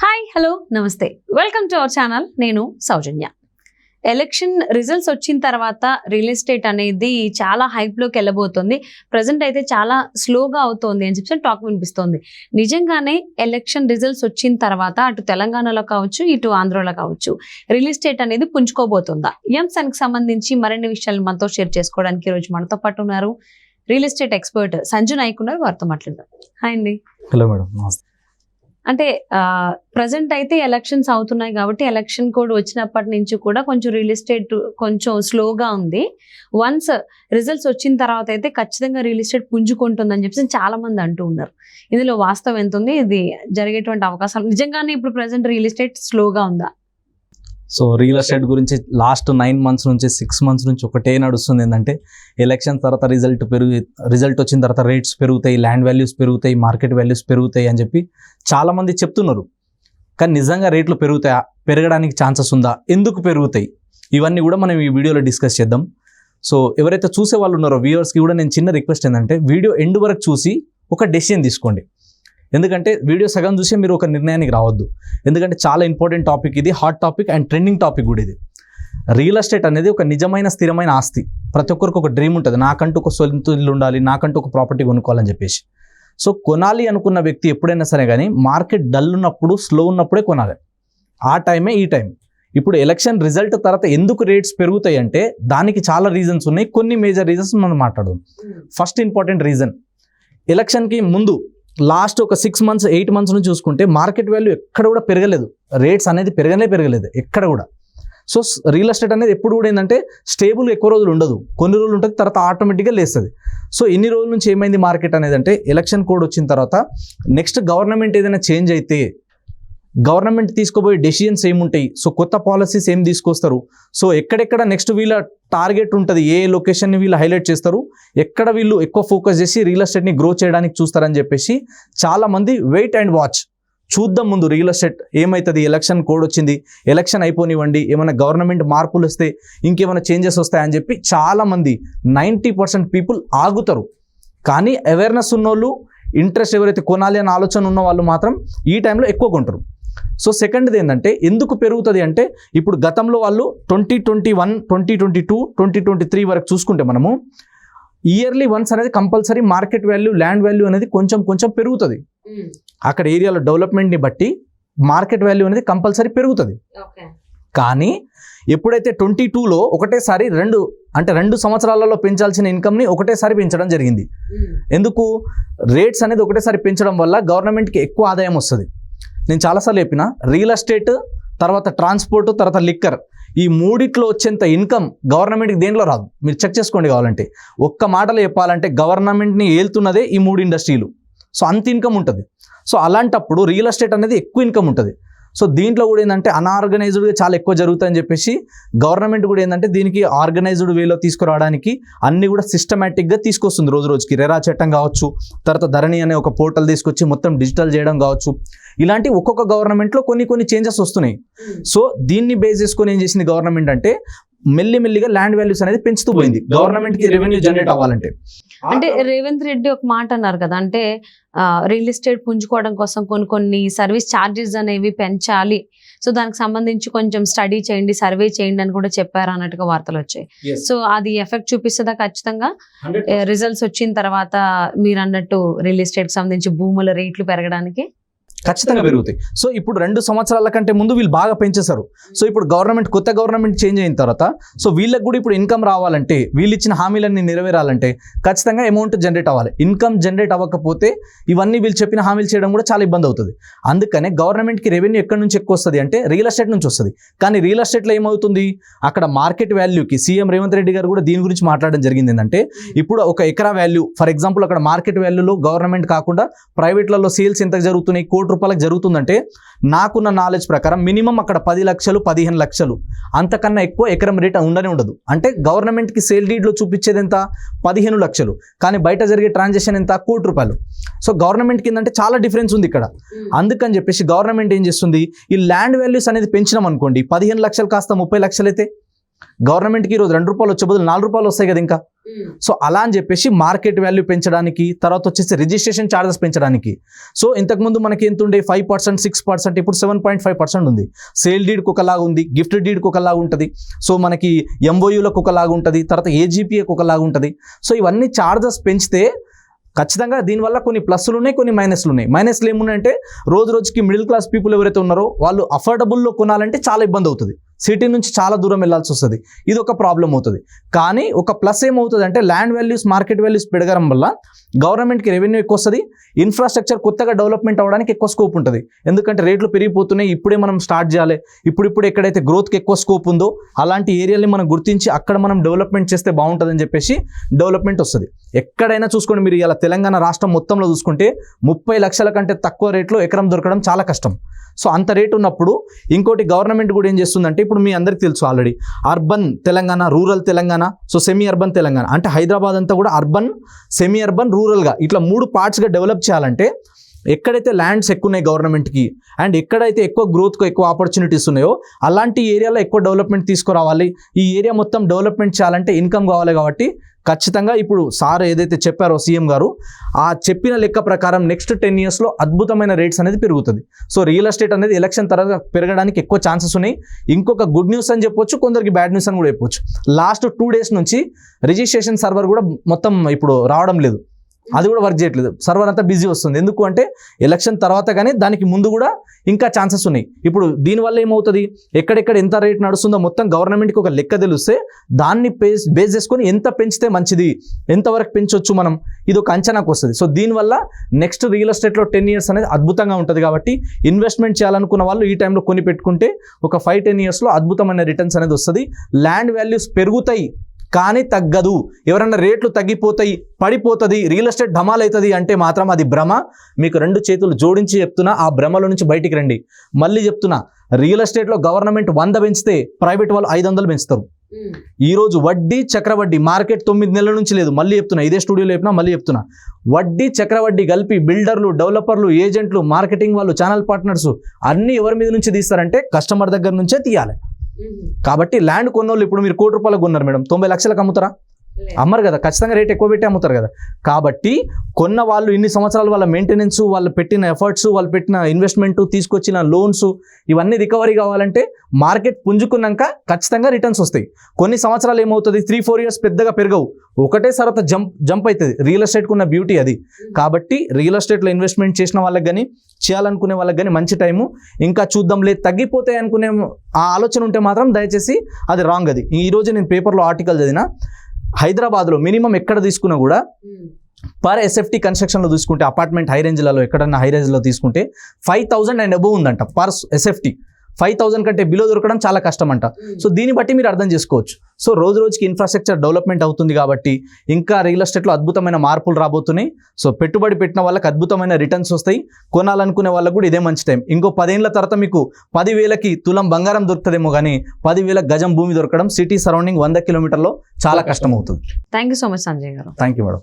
Hi hello నమస్తే. Welcome to our channel నేను Soujanya. Election results వచ్చిన తర్వాత రియల్ ఎస్టేట్ అనేది చాలా హైప్లోకి వెళ్ళబోతుంది. ప్రజెంట్ అయితే చాలా స్లోగా అవుతోంది అని చెప్పి టాక్ వినిపిస్తోంది. నిజంగానే ఎలక్షన్ రిజల్ట్స్ వచ్చిన తర్వాత అటు తెలంగాణలో కావచ్చు ఇటు ఆంధ్రలో కావచ్చు రియల్ ఎస్టేట్ అనేది పుంజుకోబోతుందా? ఈ సంబంధించి మరిన్ని విషయాలు మనతో షేర్ చేసుకోవడానికి ఈరోజు మనతో పాటు ఉన్నారు real estate expert Sanju Nayak ఉన్నారు. వారితో మాట్లాడదాం. హాయ్ అండి. హలో మేడం నమస్తే. అంటే ప్రజెంట్ అయితే ఎలక్షన్స్ అవుతున్నాయి కాబట్టి ఎలక్షన్ కోడ్ వచ్చినప్పటి నుంచి కూడా కొంచెం రియల్ ఎస్టేట్ కొంచెం స్లోగా ఉంది. వన్స్ రిజల్ట్స్ వచ్చిన తర్వాత అయితే ఖచ్చితంగా రియల్ ఎస్టేట్ పుంజుకుంటుందని చెప్పేసి చాలా మంది అంటూ ఉన్నారు. ఇందులో వాస్తవం ఎంత ఉంది? ఇది జరిగేటువంటి అవకాశాలు. నిజంగానే ఇప్పుడు ప్రజెంట్ రియల్ ఎస్టేట్ స్లోగా ఉందా? సో రియల్ ఎస్టేట్ గురించి లాస్ట్ నైన్ మంత్స్ నుంచి సిక్స్ మంత్స్ నుంచి ఒకటే నడుస్తుంది. ఏంటంటే ఎలక్షన్ తర్వాత రిజల్ట్ పెరుగు రిజల్ట్ వచ్చిన తర్వాత రేట్స్ పెరుగుతాయి ల్యాండ్ వాల్యూస్ పెరుగుతాయి మార్కెట్ వాల్యూస్ పెరుగుతాయి అని చెప్పి చాలామంది చెప్తున్నారు. కానీ నిజంగా రేట్లు పెరుగుతాయా? పెరగడానికి ఛాన్సెస్ ఉందా? ఎందుకు పెరుగుతాయి? ఇవన్నీ కూడా మనం ఈ వీడియోలో డిస్కస్ చేద్దాం. సో ఎవరైతే చూసే వాళ్ళు ఉన్నారో వ్యూవర్స్కి కూడా నేను చిన్న రిక్వెస్ట్ ఏంటంటే వీడియో ఎండ్ వరకు చూసి ఒక డెసిషన్ తీసుకోండి. ఎందుకంటే వీడియో సగం చూసి మీరు ఒక నిర్ణయానికి రావద్దు. ఎందుకంటే చాలా ఇంపార్టెంట్ టాపిక్ ఇది hot topic and trending topic కూడా ఇది. రియల్ ఎస్టేట్ అనేది ఒక నిజమైన స్థిరమైన ఆస్తి. ప్రతి ఒక్కరికి ఒక డ్రీమ్ ఉంటుంది. నాకంటూ ఒక సొంత ఇల్లు ఉండాలి నాకంటూ ఒక ప్రాపర్టీ కొనుక్కోవాలని చెప్పేసి. సో కొనాలి అనుకున్న వ్యక్తి ఎప్పుడైనా సరే కానీ మార్కెట్ డల్ ఉన్నప్పుడు స్లో ఉన్నప్పుడే కొనాలి. ఆ టైమే ఈ టైం. ఇప్పుడు ఎలక్షన్ రిజల్ట్ తర్వాత ఎందుకు రేట్స్ పెరుగుతాయి అంటే దానికి చాలా రీజన్స్ ఉన్నాయి. కొన్ని మేజర్ రీజన్స్ మనం మాట్లాడదాం. First important reason. ఎలక్షన్కి ముందు లాస్ట్ ఒక సిక్స్ మంత్స్ ఎయిట్ మంత్స్ నుంచి చూసుకుంటే మార్కెట్ వాల్యూ ఎక్కడ కూడా పెరగలేదు. రేట్స్ అనేది పెరగనే పెరగలేదు ఎక్కడ కూడా. సో రియల్ ఎస్టేట్ అనేది ఎప్పుడు కూడా ఏంటంటే స్టేబుల్ ఎక్కువ రోజులు ఉండదు. కొన్ని రోజులు ఉంటుంది తర్వాత ఆటోమేటిక్గా లేస్తుంది. సో ఇన్ని రోజుల నుంచి ఏమైంది మార్కెట్ అనేది అంటే ఎలక్షన్ కోడ్ వచ్చిన తర్వాత నెక్స్ట్ గవర్నమెంట్ ఏదైనా చేంజ్ అయితే గవర్నమెంట్ తీసుకోబోయే డెసిషన్స్ ఏముంటాయి? సో కొత్త పాలసీస్ ఏం తీసుకొస్తారు? సో ఎక్కడెక్కడ నెక్స్ట్ వీళ్ళ టార్గెట్ ఉంటుంది? ఏ లొకేషన్ని వీళ్ళు హైలైట్ చేస్తారు? ఎక్కడ వీళ్ళు ఎక్కువ ఫోకస్ చేసి రియల్ ఎస్టేట్ని గ్రో చేయడానికి చూస్తారని చెప్పేసి చాలామంది వెయిట్ అండ్ వాచ్ చూద్దాం ముందు రియల్ ఎస్టేట్ ఏమవుతుంది ఎలక్షన్ కోడ్ వచ్చింది. ఎలక్షన్ అయిపోనివ్వండి. ఏమైనా గవర్నమెంట్ మార్పులు వస్తే ఇంకేమైనా చేంజెస్ వస్తాయని చెప్పి చాలామంది నైంటీ పర్సెంట్ పీపుల్ ఆగుతారు. కానీ అవేర్నెస్ ఉన్నోళ్ళు ఇంట్రెస్ట్ ఎవరైతే కొనాలి అనే ఆలోచన ఉన్న వాళ్ళు మాత్రం ఈ టైంలో ఎక్కువ కొంటారు. సో సెకండ్ది ఏంటంటే ఎందుకు పెరుగుతుంది అంటే ఇప్పుడు గతంలో వాళ్ళు twenty twenty one twenty twenty two twenty twenty three వరకు చూసుకుంటే మనము ఇయర్లీ వన్స్ అనేది compulsory market value land value అనేది కొంచెం కొంచెం పెరుగుతుంది. అక్కడ ఏరియాలో డెవలప్మెంట్ని బట్టి మార్కెట్ వాల్యూ అనేది కంపల్సరీ పెరుగుతుంది. కానీ ఎప్పుడైతే ట్వంటీ టూలో ఒకటేసారి రెండు అంటే రెండు సంవత్సరాలలో పెంచాల్సిన ఇన్కమ్ని ఒకటేసారి పెంచడం జరిగింది. ఎందుకు? రేట్స్ అనేది ఒకటేసారి పెంచడం వల్ల గవర్నమెంట్కి ఎక్కువ ఆదాయం వస్తుంది. నేను చాలాసార్లు చెప్పిన రియల్ ఎస్టేట్ తర్వాత ట్రాన్స్పోర్ట్ తర్వాత లిక్కర్ ఈ మూడిట్లో వచ్చేంత ఇన్కమ్ గవర్నమెంట్కి దేంట్లో రాదు. మీరు చెక్ చేసుకోండి కావాలంటే. ఒక్క మాటలో చెప్పాలంటే గవర్నమెంట్ని ఏలుతున్నదే ఈ మూడు ఇండస్ట్రీలు సో అంత ఇన్కమ్ ఉంటుంది. సో అలాంటప్పుడు రియల్ ఎస్టేట్ అనేది ఎక్కువ ఇన్కమ్ ఉంటుంది. సో దీంట్లో కూడా ఏంటంటే అన్ఆర్గనైజ్డ్గా చాలా ఎక్కువ జరుగుతాయని చెప్పేసి గవర్నమెంట్ కూడా ఏంటంటే దీనికి ఆర్గనైజ్డ్ వేలో తీసుకురావడానికి అన్ని కూడా సిస్టమేటిక్గా తీసుకొస్తుంది రోజు రోజుకి. రెరా చట్టం కావచ్చు తర్వాత ధరణి అనే ఒక పోర్టల్ తీసుకొచ్చి మొత్తం డిజిటల్ చేయడం కావచ్చు. ఇలాంటి ఒక్కొక్క గవర్నమెంట్లో కొన్ని కొన్ని చేంజెస్ వస్తున్నాయి. సో దీన్ని బేస్ చేసుకొని ఏం చేసింది గవర్నమెంట్ అంటే మెల్లి మెల్లిగా ల్యాండ్ వాల్యూస్ అనేది పెంచుతూ పోయింది. గవర్నమెంట్కి రెవెన్యూ జనరేట్ అవ్వాలంటే. అంటే రేవంత్ రెడ్డి ఒక మాట అన్నారు కదా అంటే రియల్ ఎస్టేట్ పుంజుకోవడం కోసం కొన్ని కొన్ని సర్వీస్ ఛార్జెస్ అనేవి పెంచాలి. సో దానికి సంబంధించి కొంచెం స్టడీ చేయండి సర్వే చేయండి అని కూడా చెప్పారు అన్నట్టుగా వార్తలు వచ్చాయి. సో అది ఎఫెక్ట్ చూపిస్తుందా ఖచ్చితంగా? రిజల్ట్స్ వచ్చిన తర్వాత మీరు అన్నట్టు రియల్ ఎస్టేట్ సంబంధించి భూముల రేట్లు పెరగడానికి? ఖచ్చితంగా పెరుగుతాయి. సో ఇప్పుడు రెండు సంవత్సరాల కంటే ముందు వీళ్ళు బాగా పెంచేశారు. సో ఇప్పుడు గవర్నమెంట్ కొత్త గవర్నమెంట్ చేంజ్ అయిన తర్వాత సో వీళ్ళకి కూడా ఇప్పుడు ఇన్కమ్ రావాలంటే వీళ్ళు ఇచ్చిన హామీలన్నీ నెరవేరాలంటే ఖచ్చితంగా అమౌంట్ జనరేట్ అవ్వాలి. ఇన్కమ్ జనరేట్ అవ్వకపోతే ఇవన్నీ వీళ్ళు చెప్పిన హామీలు చేయడం కూడా చాలా ఇబ్బంది అవుతుంది. అందుకనే గవర్నమెంట్కి రెవెన్యూ ఎక్కడి నుంచి ఎక్కువ వస్తుంది అంటే రియల్ ఎస్టేట్ నుంచి వస్తుంది. కానీ రియల్ ఎస్టేట్లో ఏమవుతుంది? అక్కడ మార్కెట్ వాల్యూకి సీఎం రేవంత్ రెడ్డి గారు కూడా దీని గురించి మాట్లాడడం జరిగింది ఏంటంటే ఇప్పుడు ఒక ఎకరా వాల్యూ ఫర్ ఎగ్జాంపుల్ అక్కడ మార్కెట్ వాల్యూలో గవర్నమెంట్ కాకుండా ప్రైవేట్లలో సేల్స్ ఎంత జరుగుతున్నాయి కోటి రూపాయలకు జరుగుతుందంటే నాకున్న నాలెడ్జ్ ప్రకారం మినిమం అక్కడ పది లక్షలు పదిహేను లక్షలు. అంతకన్నా ఎక్కువ ఎకరం రేట్ ఉండనే ఉండదు. అంటే గవర్నమెంట్కి సేల్ డీడ్లో చూపించేది ఎంత? పదిహేను లక్షలు. కానీ బయట జరిగే ట్రాన్సాక్షన్ ఎంత? కోటి రూపాయలు. సో గవర్నమెంట్ కిందంటే చాలా డిఫరెన్స్ ఉంది ఇక్కడ. అందుకని చెప్పేసి గవర్నమెంట్ ఏం చేస్తుంది? ఈ ల్యాండ్ వాల్యూస్ అనేది పెంచినాం అనుకోండి పదిహేను లక్షలు కాస్త ముప్పై లక్షలు అయితే గవర్నమెంట్కి ఈరోజు రెండు రూపాయలు వచ్చే బదులు నాలుగు రూపాయలు వస్తాయి కదా ఇంకా. Hmm. సో అలా అని చెప్పేసి మార్కెట్ వాల్యూ పెంచడానికి తర్వాత వచ్చేసి రిజిస్ట్రేషన్ ఛార్జెస్ పెంచడానికి. సో ఇంతకుముందు మనకి ఎంత ఉండే? ఫైవ్ పర్సెంట్ సిక్స్ పర్సెంట్ ఇప్పుడు సెవెన్ పాయింట్ ఫైవ్ పర్సెంట్ ఉంది. సేల్ డీడ్కి ఒకలాగా ఉంది గిఫ్ట్ డీడ్కి ఒకలాగా ఉంటుంది. సో మనకి ఎంఓయూలకు ఒకలాగా ఉంటుంది తర్వాత ఏజీపీఏకి ఒకలాగా ఉంటుంది. సో ఇవన్నీ ఛార్జెస్ పెంచితే ఖచ్చితంగా దీనివల్ల కొన్ని ప్లస్లు ఉన్నాయి కొన్ని మైనస్లు ఉన్నాయి. మైనస్లు ఏమున్నాయంటే రోజు రోజుకి మిడిల్ క్లాస్ పీపుల్ ఎవరైతే ఉన్నారో వాళ్ళు అఫోర్డబుల్లో కొనాలంటే చాలా ఇబ్బంది అవుతుంది. సిటీ నుంచి చాలా దూరం వెళ్ళాల్సి వస్తుంది. ఇది ఒక ప్రాబ్లం అవుతుంది. కానీ ఒక ప్లస్ ఏమవుతుంది అంటే ల్యాండ్ వాల్యూస్ మార్కెట్ వాల్యూస్ పెరగడం వల్ల గవర్నమెంట్కి రెవెన్యూ ఎక్కువ వస్తుంది ఇన్ఫ్రాస్ట్రక్చర్ కొత్తగా డెవలప్మెంట్ అవ్వడానికి ఎక్కువ స్కోప్ ఉంటుంది. ఎందుకంటే రేట్లు పెరిగిపోతున్నాయి ఇప్పుడే మనం స్టార్ట్ చేయాలి. ఇప్పుడు ఇప్పుడు ఎక్కడైతే గ్రోత్కి ఎక్కువ స్కోప్ ఉందో అలాంటి ఏరియాని మనం గుర్తించి అక్కడ మనం డెవలప్మెంట్ చేస్తే బాగుంటుందని చెప్పేసి డెవలప్మెంట్ వస్తుంది. ఎక్కడైనా చూసుకోండి మీరు ఇలా తెలంగాణ రాష్ట్రం మొత్తంలో చూసుకుంటే ముప్పై లక్షల కంటే తక్కువ రేట్లో ఎకరం దొరకడం చాలా కష్టం. సో అంత రేట్ ఉన్నప్పుడు ఇంకోటి గవర్నమెంట్ కూడా ఏం చేస్తుందంటే ఇప్పుడు మీ అందరికీ తెలుసు already urban Telangana rural Telangana so semi urban Telangana. అంటే హైదరాబాద్ అంతా కూడా అర్బన్ సెమీ అర్బన్ రూరల్గా ఇట్లా మూడు పార్ట్స్గా డెవలప్ చేయాలంటే ఎక్కడైతే ల్యాండ్స్ ఎక్కువ ఉన్నాయి గవర్నమెంట్కి అండ్ ఎక్కడైతే ఎక్కువ గ్రోత్కు ఎక్కువ ఆపర్చునిటీస్ ఉన్నాయో అలాంటి ఏరియాలో ఎక్కువ డెవలప్మెంట్ తీసుకురావాలి. ఈ ఏరియా మొత్తం డెవలప్మెంట్ చేయాలంటే ఇన్కమ్ కావాలి కాబట్టి ఖచ్చితంగా ఇప్పుడు సార్ ఏదైతే చెప్పారో సీఎం గారు ఆ చెప్పిన లెక్క ప్రకారం నెక్స్ట్ టెన్ ఇయర్స్లో అద్భుతమైన రేట్స్ అనేది పెరుగుతుంది. సో రియల్ ఎస్టేట్ అనేది ఎలక్షన్ తర్వాత పెరగడానికి ఎక్కువ ఛాన్సెస్ ఉన్నాయి. ఇంకొక గుడ్ న్యూస్ అని చెప్పొచ్చు కొందరికి బ్యాడ్ న్యూస్ అని కూడా చెప్పొచ్చు. లాస్ట్ టూ డేస్ నుంచి రిజిస్ట్రేషన్ సర్వర్ కూడా మొత్తం ఇప్పుడు రావడం లేదు. అది కూడా వర్క్ చేయట్లేదు. సర్వర్ అంతా బిజీ వస్తుంది. ఎందుకు అంటే ఎలక్షన్ తర్వాత కానీ దానికి ముందు కూడా ఇంకా ఛాన్సెస్ ఉన్నాయి. ఇప్పుడు దీనివల్ల ఏమవుతుంది? ఎక్కడెక్కడ ఎంత రేట్ నడుస్తుందో మొత్తం గవర్నమెంట్కి ఒక లెక్క తెలిస్తే దాన్ని బేస్ బేస్ చేసుకొని ఎంత పెంచితే మంచిది? ఎంతవరకు పెంచవచ్చు మనం? ఇది ఒక అంచనాకు వస్తుంది. సో దీనివల్ల నెక్స్ట్ రియల్ ఎస్టేట్లో టెన్ ఇయర్స్ అనేది అద్భుతంగా ఉంటుంది కాబట్టి ఇన్వెస్ట్మెంట్ చేయాలనుకున్న వాళ్ళు ఈ టైంలో కొని పెట్టుకుంటే ఒక ఫైవ్ టెన్ ఇయర్స్లో అద్భుతమైన రిటర్న్స్ అనేది వస్తుంది. ల్యాండ్ వాల్యూస్ పెరుగుతాయి. కానీ తగ్గదు. ఎవరన్నా రేట్లు తగ్గిపోతాయి పడిపోతుంది రియల్ ఎస్టేట్ ఢమాల్ అవుతుంది అంటే మాత్రం అది భ్రమ. మీకు రెండు చేతులు జోడించి చెప్తున్నా ఆ భ్రమలో నుంచి బయటికి రండి. మళ్ళీ చెప్తున్నా రియల్ ఎస్టేట్లో గవర్నమెంట్ వంద పెంచితే ప్రైవేట్ వాళ్ళు ఐదు వందలు పెంచుతారు. ఈ రోజు వడ్డీ చక్రవడ్డీ మార్కెట్ తొమ్మిది నెలల నుంచి లేదు. మళ్ళీ చెప్తున్నా ఇదే స్టూడియోలో చెప్పినా మళ్ళీ చెప్తున్నా. వడ్డీ చక్రవడ్డీ కలిపి బిల్డర్లు డెవలపర్లు ఏజెంట్లు మార్కెటింగ్ వాళ్ళు ఛానల్ పార్ట్నర్స్ అన్ని ఎవరి మీద నుంచి తీస్తారంటే కస్టమర్ దగ్గర నుంచే తీయాలి. కాబట్టి ల్యాండ్ కొన్నోళ్ళు ఇప్పుడు మీరు కోటి రూపాయలకు కొన్నారు మేడం. తొంభై లక్షలకు అమ్ముతారా? అమ్మరు కదా ఖచ్చితంగా రేట్ ఎక్కువ పెట్టి అమ్ముతారు కదా. కాబట్టి కొన్న వాళ్ళు ఇన్ని సంవత్సరాలు వాళ్ళ మెయింటెనెన్స్ వాళ్ళు పెట్టిన ఎఫర్ట్స్ వాళ్ళు పెట్టిన ఇన్వెస్ట్మెంట్ తీసుకొచ్చిన లోన్స్ ఇవన్నీ రికవరీ కావాలంటే మార్కెట్ పుంజుకున్నాక ఖచ్చితంగా రిటర్న్స్ వస్తాయి. కొన్ని సంవత్సరాలు ఏమవుతుంది? త్రీ ఫోర్ ఇయర్స్ పెద్దగా పెరగవు. ఒకటే తర్వాత జంప్ జంప్ అవుతుంది రియల్ ఎస్టేట్కి ఉన్న బ్యూటీ అది. కాబట్టి రియల్ ఎస్టేట్లో ఇన్వెస్ట్మెంట్ చేసిన వాళ్ళకి కానీ చేయాలనుకునే వాళ్ళకి కానీ మంచి టైము ఇంకా చూద్దాం లేదు తగ్గిపోతాయి అనుకునే ఆ ఆలోచన ఉంటే మాత్రం దయచేసి అది రాంగ్ అది. ఈ రోజు నేను పేపర్లో ఆర్టికల్ చదివిన. హైదరాబాద్లో మినిమం ఎక్కడ తీసుకున్నా కూడా పర్ ఎస్ఎఫ్టీ కన్స్ట్రక్షన్లో తీసుకుంటే అపార్ట్మెంట్ హై రేంజ్లలో ఎక్కడన్నా హై రేంజ్లో తీసుకుంటే ఫైవ్ థౌజండ్ అండ్ అబోవ్ ఉందంట పర్ ఎస్ఎఫ్టీ ఫైవ్ థౌజండ్ కంటే బిలో దొరకడం చాలా కష్టం అంట సో దీన్ని బట్టి మీరు అర్థం చేసుకోవచ్చు. సో రోజు రోజుకి ఇన్ఫ్రాస్ట్రక్చర్ డెవలప్మెంట్ అవుతుంది కాబట్టి ఇంకా రియల్ ఎస్టేట్లో అద్భుతమైన మార్పులు రాబోతున్నాయి. సో పెట్టుబడి పెట్టిన వాళ్ళకి అద్భుతమైన రిటర్న్స్ వస్తాయి. కొనాలనుకునే వాళ్ళకు కూడా ఇదే మంచి టైం ఇంకో పదేళ్ళ తర్వాత మీకు పదివేలకి తులం బంగారం దొరుకుతుందేమో కానీ పదివేల గజం భూమి దొరకడం సిటీ సరౌండింగ్ వంద కిలోమీటర్లో చాలా కష్టం అవుతుంది thank you so much Sanjay garu. Thank you madam